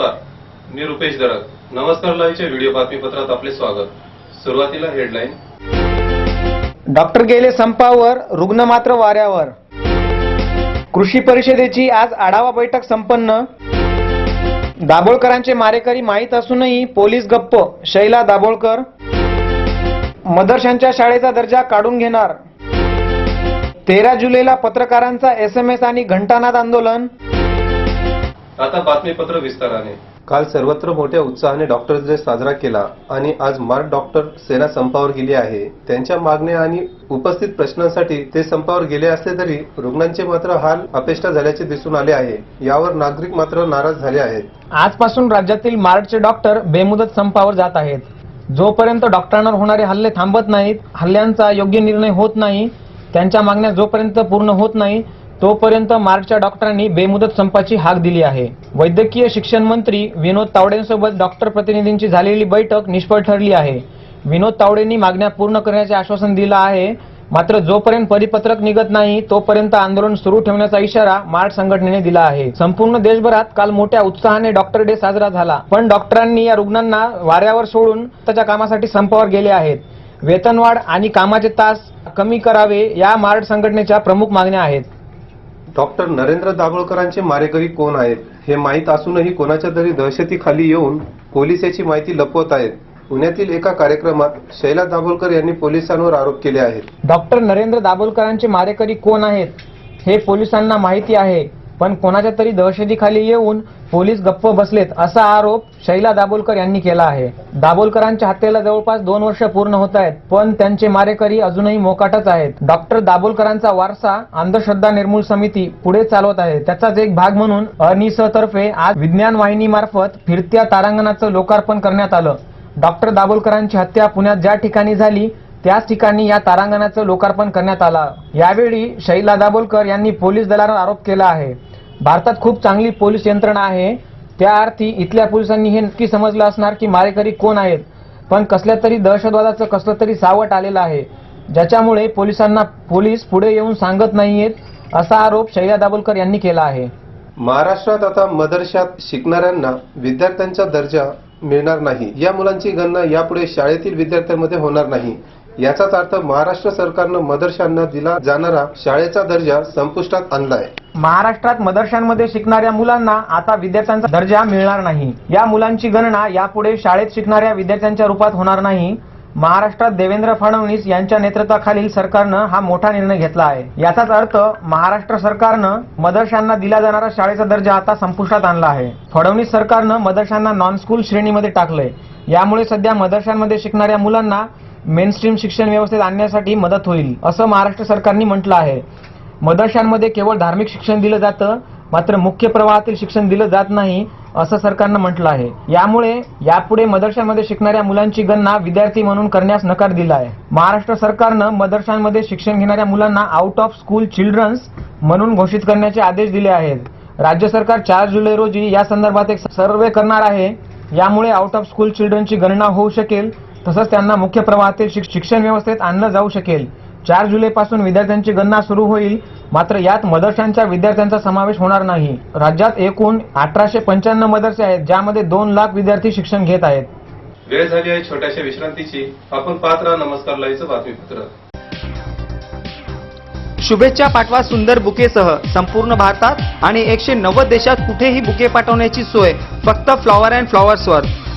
नमस्कार मी रुपेश दरक नमस्कार लाईव्हच्या व्हिडिओ बातमीपत्रात आपले स्वागत. सुरुवातीला हेडलाईन. डॉक्टर गेले संपावर रुग्ण मात्र वाऱ्यावर. कृषी परिषदेची आज आढावा बैठक संपन्न. दाभोळकरांचे मारेकरी माहीत असूनही पोलीस गप्प. शैला दाभोळकर. मदरशांच्या शाळेचा दर्जा काढून घेणार. तेरा जुलैला पत्रकारांचा एस एम एस आणि घंटानाद आंदोलन. आता बातमीपत्र विस्ताराने. काल सर्वत्र मोठ्या उत्साहाने डॉक्टर्स डे साजरा केला आणि आज मार्ग डॉक्टर सेना संपावर गेली आहे. त्यांच्या मागण्या आणि उपस्थित प्रश्नांसाठी ते संपावर गेले असले तरी रुग्णांचे मात्र हाल अपेष्टा झाल्याचे दिसून आले आहे. यावर नागरिक मात्र नाराज झाले आहेत. आजपासून राज्यातील मार्डचे डॉक्टर बेमुदत संपावर जात आहेत. जोपर्यंत डॉक्टरांवर होणारे हल्ले थांबत नाहीत हल्ल्यांचा योग्य निर्णय होत नाही त्यांच्या मागण्या जोपर्यंत पूर्ण होत नाही तोपर्यंत मार्चच्या डॉक्टरांनी बेमुदत संपाची हाक दिली आहे. वैद्यकीय शिक्षण मंत्री विनोद तावडेंसोबत डॉक्टर प्रतिनिधींची झालेली बैठक निष्फळ ठरली आहे. विनोद तावडेंनी मागण्या पूर्ण करण्याचे आश्वासन दिलं आहे. मात्र जोपर्यंत परिपत्रक निघत नाही तोपर्यंत आंदोलन सुरू ठेवण्याचा इशारा मार्च संघटनेने दिला आहे. संपूर्ण देशभरात काल मोठ्या उत्साहाने डॉक्टर डे साजरा झाला. पण डॉक्टरांनी या रुग्णांना वाऱ्यावर सोडून त्याच्या कामासाठी संपावर गेले आहेत. वेतनवाढ आणि कामाचे तास कमी करावे या मार्ड संघटनेच्या प्रमुख मागण्या आहेत. डॉक्टर नरेंद्र दाभोळकरांचे मारेकरी कोण आहेत हे माहीत असूनही कोणाच्या तरी दहशतीखाली येऊन पोलीस याची माहिती लपवत आहेत. पुण्यातील एका कार्यक्रमात शैला दाभोळकर यांनी पोलिसांवर आरोप केले आहेत. डॉक्टर नरेंद्र दाभोलकरांचे मारेकरी कोण आहेत हे पोलिसांना माहिती आहे पण कोणाच्या तरी दहशतीखाली येऊन पोलीस गप्प बसलेत असा आरोप शैला दाभोलकर यांनी केला आहे. दाभोलकरांच्या हत्येला जवळपास दोन वर्ष पूर्ण होत आहेत पण त्यांचे मारेकरी अजूनही मोकाटच आहेत. डॉक्टर दाभोलकरांचा वारसा अंधश्रद्धा निर्मूल समिती पुढे चालवत आहे. त्याचाच एक भाग म्हणून अनिसतर्फे आज विज्ञान वाहिनी मार्फत फिरत्या तारांगणाचं लोकार्पण करण्यात आलं. डॉक्टर दाभोलकरांची हत्या पुण्यात ज्या ठिकाणी झाली त्याच ठिकाणी या तारांगणाचं लोकार्पण करण्यात आलं. यावेळी शैला दाभोलकर यांनी पोलीस दलावर आरोप केला आहे. भारतात खूप चांगली पोलीस यंत्रणा आहे. त्या अर्थी इथल्या पोलिसांनी हे नक्की समजलं असणार की मारेकरी कोण आहेत. पण कसल्या तरी दहशतवादाचं कसलं तरी सावट आलेलं आहे. ज्याच्यामुळे पोलिसांना पोलीस पुढे येऊन सांगत नाहीयेत असा आरोप शैला दाभोलकर यांनी केला आहे. महाराष्ट्रात आता मदरशात शिकणाऱ्यांना विद्यार्थ्यांचा दर्जा मिळणार नाही. या मुलांची गणना यापुढे शाळेतील विद्यार्थ्यांमध्ये होणार नाही. याचाच अर्थ महाराष्ट्र सरकारनं मदरशांना दिला जाणारा शाळेचा दर्जा संपुष्टात आणलाय. महाराष्ट्रात मदरशांमध्ये शिकणाऱ्या मुलांना आता विद्यार्थ्यांचा दर्जा मिळणार नाही. या मुलांची गणना यापुढे शाळेत शिकणाऱ्या विद्यार्थ्यांच्या रूपात होणार नाही. महाराष्ट्रात देवेंद्र फडणवीस यांच्या नेतृत्वाखालील सरकारनं हा मोठा निर्णय घेतला आहे. याचाच अर्थ महाराष्ट्र सरकारनं मदरशांना दिला जाणारा शाळेचा दर्जा आता संपुष्टात आणला आहे. फडणवीस सरकारनं मदरशांना नॉन स्कूल श्रेणीमध्ये टाकलंय. यामुळे सध्या मदरशांमध्ये शिकणाऱ्या मुलांना मेनस्ट्रीम शिक्षण व्यवस्थेत आणण्यासाठी मदत होईल असं महाराष्ट्र सरकारने म्हटलं आहे. मदरशांमध्ये केवळ धार्मिक शिक्षण दिलं जातं मात्र मुख्य प्रवाहातील शिक्षण दिलं जात नाही असं सरकारनं म्हटलं आहे. यामुळे यापुढे मदरशांमध्ये शिकणाऱ्या मुलांची गणना विद्यार्थी म्हणून करण्यास नकार दिला आहे. महाराष्ट्र सरकारनं मदरशांमध्ये शिक्षण घेणाऱ्या मुलांना आउट ऑफ स्कूल चिल्ड्रन्स म्हणून घोषित करण्याचे आदेश दिले आहेत. राज्य सरकार चार जुलै रोजी या संदर्भात एक सर्वे करणार आहे. यामुळे आउट ऑफ स्कूल चिल्ड्रनची गणना होऊ शकेल तसंच त्यांना मुख्य प्रवाहातील शिक- शिक्षण व्यवस्थेत आणलं जाऊ शकेल. चार जुलैपासून विद्यार्थ्यांची गणना सुरू होईल मात्र यात मदरशांच्या विद्यार्थ्यांचा समावेश होणार नाही. राज्यात एकूण अठराशे पंच्याण्णव मदरसे आहेत ज्यामध्ये दोन लाख विद्यार्थी शिक्षण घेत आहेत. वेळ झाली आहे छोट्याशा विश्रांतीची. आपण पाहत राहा नमस्कार लाईव्हचं बातमीपत्र. शुभेच्छा पाठवा सुंदर बुकेसह. संपूर्ण भारतात आणि एकशे नव्वद देशात कुठेही बुके पाठवण्याची सोय. फक्त फ्लॉवर अँड फ्लॉवर्सवर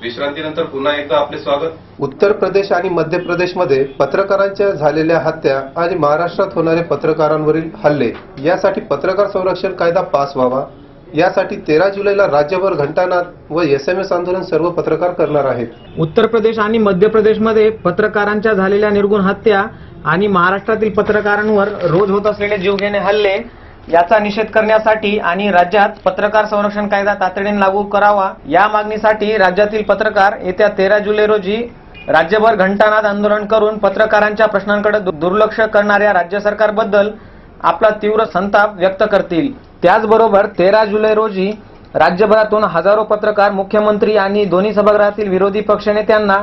विश्रांतीनंतर पुन्हा एकदा आपले स्वागत. उत्तर प्रदेश आणि मध्य प्रदेशमध्ये पत्रकारांच्या झालेल्या हत्या आणि महाराष्ट्रात होणारे पत्रकारांवरील हल्ले यासाठी पत्रकार संरक्षण कायदा पास व्हावा. यासाठी तेरा जुलैला राज्यभर घंटानाद व एस एम एस आंदोलन सर्व पत्रकार करणार आहेत. उत्तर प्रदेश आणि मध्य प्रदेशमध्ये पत्रकारांच्या झालेल्या निर्गुण हत्या आणि महाराष्ट्रातील पत्रकारांवर रोज होत असलेले जीवघेणे हल्ले याचा निषेध करण्यासाठी आणि राज्यात पत्रकार संरक्षण कायदा तातडीने लागू करावा या मागणीसाठी राज्यातील पत्रकार येत्या तेरा जुलै रोजी राज्यभर घंटानाद आंदोलन करून पत्रकारांच्या प्रश्नांकडे दु- दुर्लक्ष करणाऱ्या राज्य सरकारबद्दल आपला तीव्र संताप व्यक्त करतील. त्याचबरोबर तेरा जुलै रोजी राज्यभरातून हजारो पत्रकार मुख्यमंत्री आणि दोन्ही सभागृहातील विरोधी पक्षनेत्यांना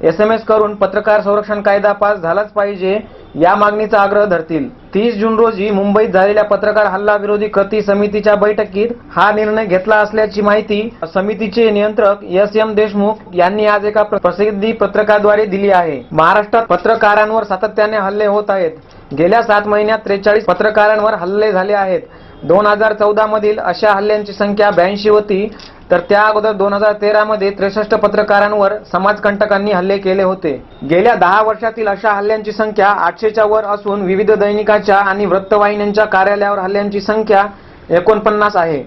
एस एम एस करून पत्रकार संरक्षण कायदा पास झालाच पाहिजे या मागणीचा आग्रह धरतील. तीस जून रोजी मुंबईत झालेल्या पत्रकार हल्ला विरोधी कृती समितीच्या बैठकीत हा निर्णय घेतला असल्याची माहिती समितीचे नियंत्रक एस एम देशमुख यांनी आज एका प्रसिद्धी पत्रकाद्वारे दिली आहे. महाराष्ट्रात पत्रकारांवर सातत्याने हल्ले होत आहेत. गेल्या सात महिन्यात त्रेचाळीस पत्रकारांवर हल्ले झाले आहेत. दोन हजार चौदा मधील अशा हल्ल्यांची संख्या ब्याऐंशी होती तर त्या अगोदर दोन हजार तेरा मध्ये त्रेसष्ट पत्रकारांवर समाजकंटकांनी हल्ले केले होते. गेल्या दहा वर्षातील अशा हल्ल्यांची संख्या आठशेच्या वर असून विविध दैनिकाच्या आणि वृत्तवाहिन्यांच्या कार्यालयावर हल्ल्यांची संख्या एकोणपन्नास आहे.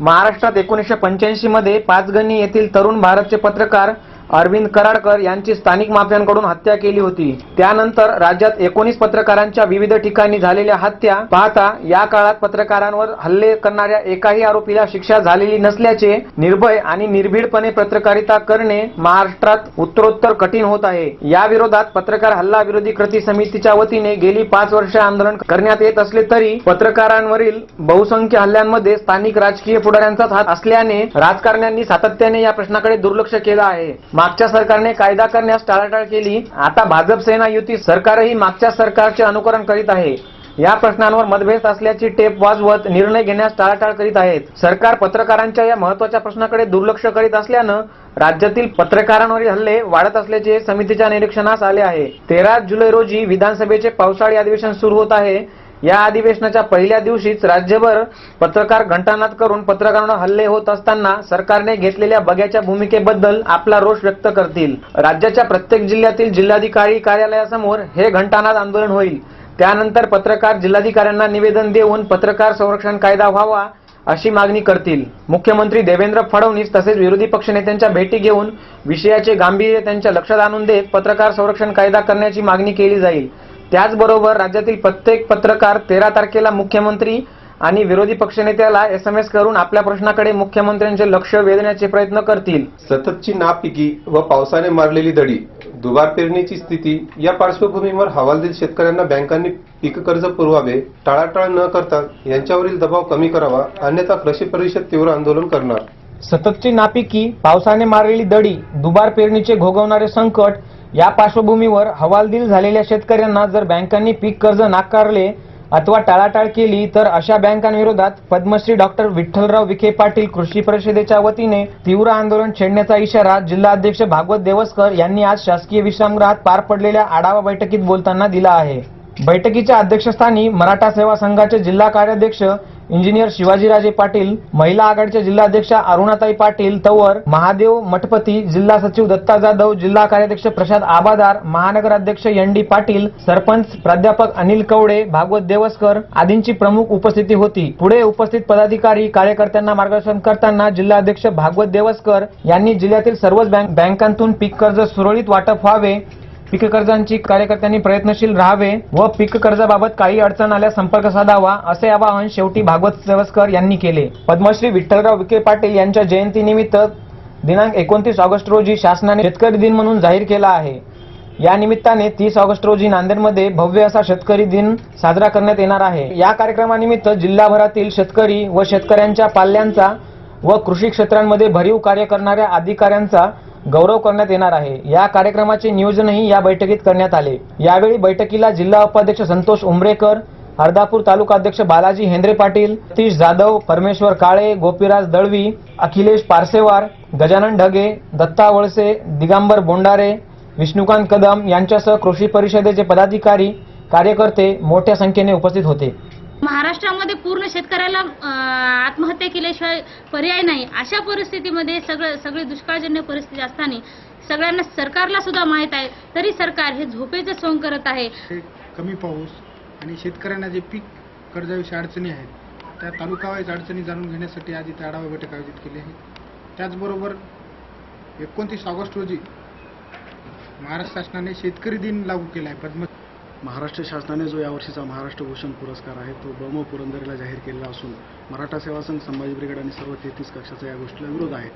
महाराष्ट्रात एकोणीसशे पंच्याऐंशी मध्ये पाचगणी येथील तरुण भारतचे पत्रकार अरविंद कराडकर यांची स्थानिक माफियांकडून हत्या केली होती. त्यानंतर राज्यात एकोणीस पत्रकारांच्या विविध ठिकाणी झालेल्या हत्या पाहता या काळात पत्रकारांवर हल्ले करणाऱ्या एकाही आरोपीला शिक्षा झालेली नसल्याचे निर्भय आणि निर्भीडपणे पत्रकारिता करणे महाराष्ट्रात उत्तरोत्तर कठीण होत आहे. या विरोधात पत्रकार हल्ला विरोधी कृती समितीच्या वतीने गेली पाच वर्ष आंदोलन करण्यात येत असले तरी पत्रकारांवरील बहुसंख्य हल्ल्यांमध्ये स्थानिक राजकीय पुढाऱ्यांचाच हात असल्याने राजकारण्यांनी सातत्याने या प्रश्नाकडे दुर्लक्ष केलं आहे. मागच्या सरकारने कायदा करण्यास टाळाटाळ केली. आता भाजप सेना युती सरकारही मागच्या सरकारचे अनुकरण करीत आहे. या प्रश्नांवर मतभेद असल्याची टेप वाजवत निर्णय घेण्यास टाळाटाळ करीत आहेत. सरकार पत्रकारांच्या या महत्त्वाच्या प्रश्नाकडे दुर्लक्ष करीत असल्यानं राज्यातील पत्रकारांवरील हल्ले वाढत असल्याचे समितीच्या निरीक्षणास आले आहे. तेरा जुलै रोजी विधानसभेचे पावसाळी अधिवेशन सुरू होत आहे. या अधिवेशनाच्या पहिल्या दिवशीच राज्यभर पत्रकार घंटानाद करून पत्रकारांवर हल्ले होत असताना सरकारने घेतलेल्या बग्याच्या भूमिकेबद्दल आपला रोष व्यक्त करतील. राज्याच्या प्रत्येक जिल्ह्यातील जिल्हाधिकारी कार्यालयासमोर हे घंटानाद आंदोलन होईल. त्यानंतर पत्रकार जिल्हाधिकाऱ्यांना निवेदन देऊन पत्रकार संरक्षण कायदा व्हावा अशी मागणी करतील. मुख्यमंत्री देवेंद्र फडणवीस तसेच विरोधी पक्षनेत्यांच्या भेटी घेऊन विषयाचे गांभीर्य त्यांच्या लक्षात आणून देत पत्रकार संरक्षण कायदा करण्याची मागणी केली जाईल. त्याचबरोबर राज्यातील प्रत्येक पत्रकार तेरा तारखेला मुख्यमंत्री आणि विरोधी पक्षनेत्याला एस एम एस करून आपल्या प्रश्नाकडे मुख्यमंत्र्यांचे लक्ष वेधण्याचे प्रयत्न करतील. सततची नापिकी व पावसाने मारलेली दडी दुबार पेरणीची स्थिती या पार्श्वभूमीवर हवालदिल शेतकऱ्यांना बँकांनी पीक कर्ज पुरवावे टाळाटाळ न करता यांच्यावरील दबाव कमी करावा अन्यथा कृषी परिषद तीव्र आंदोलन करणार. सततची नापिकी पावसाने मारलेली दडी दुबार पेरणीचे घोगवणारे संकट या पार्श्वभूमीवर हवालदिल झालेल्या शेतकऱ्यांना जर बँकांनी पीक कर्ज नाकारले अथवा टाळाटाळ केली तर अशा बँकांविरोधात पद्मश्री डॉक्टर विठ्ठलराव विखे पाटील कृषी परिषदेच्या वतीने तीव्र आंदोलन छेडण्याचा इशारा जिल्हाध्यक्ष भागवत देवस्कर यांनी आज शासकीय विश्रामगृहात पार पडलेल्या आढावा बैठकीत बोलताना दिला आहे. बैठकीच्या अध्यक्षस्थानी मराठा सेवा संघाचे जिल्हा कार्याध्यक्ष इंजिनियर शिवाजीराजे पाटील महिला आघाडीच्या जिल्हाध्यक्षा अरुणाताई पाटील तवर महादेव मठपती जिल्हा सचिव दत्ता जाधव जिल्हा कार्याध्यक्ष प्रशांत आबादार महानगराध्यक्ष एन डी पाटील सरपंच प्राध्यापक अनिल कवडे भागवत देवस्कर आदींची प्रमुख उपस्थिती होती. पुढे उपस्थित पदाधिकारी कार्यकर्त्यांना मार्गदर्शन करताना जिल्हाध्यक्ष भागवत देवस्कर यांनी जिल्ह्यातील सर्वच बँक बँकांतून पीक कर्ज सुरळीत वाटप व्हावे पीक कर्जांची कार्यकर्त्यांनी प्रयत्नशील राहावे व पीक कर्जाबाबत काही अडचण आल्यास संपर्क साधावा असे आवाहन शेवटी भागवत सेवस्कर यांनी केले. पद्मश्री विठ्ठलराव विखे पाटील यांच्या जयंतीनिमित्त दिनांक एकोणतीस ऑगस्ट रोजी शासनाने शेतकरी दिन म्हणून जाहीर केला आहे. या निमित्ताने तीस ऑगस्ट रोजी नांदेडमध्ये भव्य असा शेतकरी दिन साजरा करण्यात येणार आहे. या कार्यक्रमानिमित्त जिल्हाभरातील शेतकरी व शेतकऱ्यांच्या पाल्यांचा व कृषी क्षेत्रांमध्ये भरीव कार्य करणाऱ्या अधिकाऱ्यांचा गौरव करण्यात येणार आहे. या कार्यक्रमाचे नियोजनही या बैठकीत करण्यात आले. यावेळी बैठकीला जिल्हा उपाध्यक्ष संतोष उमरेकर अर्धापूर तालुका अध्यक्ष बालाजी हेंद्रे पाटील सतीश जाधव परमेश्वर काळे गोपीराज दळवी अखिलेश पारसेवार गजानन ढगे दत्ता वळसे दिगंबर बोंडारे विष्णुकांत कदम यांच्यासह कृषी परिषदेचे पदाधिकारी कार्यकर्ते मोठ्या संख्येने उपस्थित होते. महाराष्ट्रामध्ये पूर्ण शेतकऱ्याला आत्महत्या केल्याशिवाय पर्याय नाही. अशा परिस्थितीमध्ये सगळं सगळी दुष्काळजन्य परिस्थिती असताना सगळ्यांना सरकारला सुद्धा माहीत आहे. तरी सरकार हे झोपेचं सोंग करत आहे. कमी पाऊस आणि शेतकऱ्यांना जे पीक कर्जाविषयी अडचणी आहेत त्या तालुकावाईज अडचणी जाणून घेण्यासाठी आज इथे आढावा बैठक आयोजित केली आहे. त्याचबरोबर एकोणतीस ऑगस्ट रोजी महाराष्ट्र शासनाने शेतकरी दिन लागू केला आहे पद्म महाराष्ट्र शासनाने जो यावर्षीचा महाराष्ट्र भूषण पुरस्कार आहे तो ब्रह्म पुरंदरीला पुरंदरेला जाहीर केलेला असून मराठा सेवा संघ संभाजी ब्रिगेड आणि सर्व तेहतीस कक्षाचा या गोष्टीला विरोध आहे.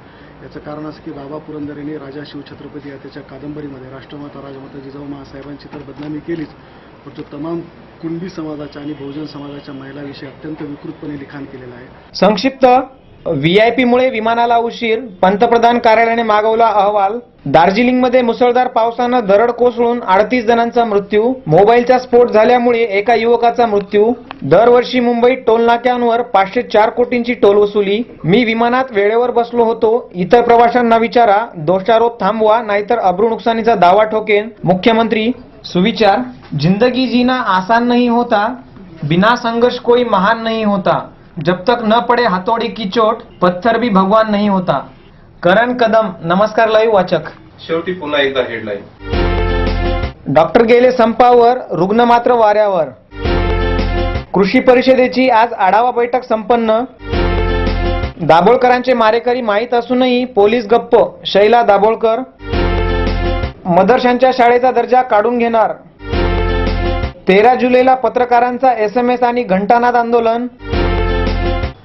याचं कारण असं की बाबा पुरंदरीने राजा शिवछत्रपती या त्याच्या कादंबरीमध्ये राष्ट्रमाता राजमाता जिजाऊ महासाहेबांची तर बदनामी केलीच परंतु तमाम कुणबी समाजाच्या आणि बहुजन समाजाच्या महिलाविषयी अत्यंत विकृतपणे लिखाण केलेलं आहे. संक्षिप्त व्हीआयपीमुळे विमानाला उशीर पंतप्रधान कार्यालयाने मागवला अहवाल दार्जिलिंगमध्ये मुसळधार पावसानं दरड कोसळून अडतीस जणांचा मृत्यू मोबाईलचा स्फोट झाल्यामुळे एका युवकाचा मृत्यू दरवर्षी मुंबईत टोलनाक्यांवर पाचशे चार कोटींची टोल वसुली मी विमानात वेळेवर बसलो होतो इतर प्रवाशांना विचारा दोषारोप थांबवा नाहीतर अब्रू नुकसानीचा दावा ठोकेन मुख्यमंत्री सुविचार जिंदगी जीना आसान नाही होता बिना संघर्ष कोई महान नाही होता. जब तक न पड़े हथौड़ी की चोट पत्थर भी भगवान नहीं होता। करण कदम नमस्कार लाईव्ह वाचक। शेवटी पुन्हा एकदा हेडलाईन डॉक्टर गेले संपावर रुग्ण मात्र वाऱ्यावर. कृषी परिषदेची आज आढावा बैठक संपन्न. दाभोळकरांचे मारेकरी माहीत असूनही पोलीस गप्प. शैला दाभोळकर मदरशांच्या शाळेचा दर्जा काढून घेणार. तेरा जुलैला पत्रकारांचा एस एम एस आणि घंटानाद आंदोलन.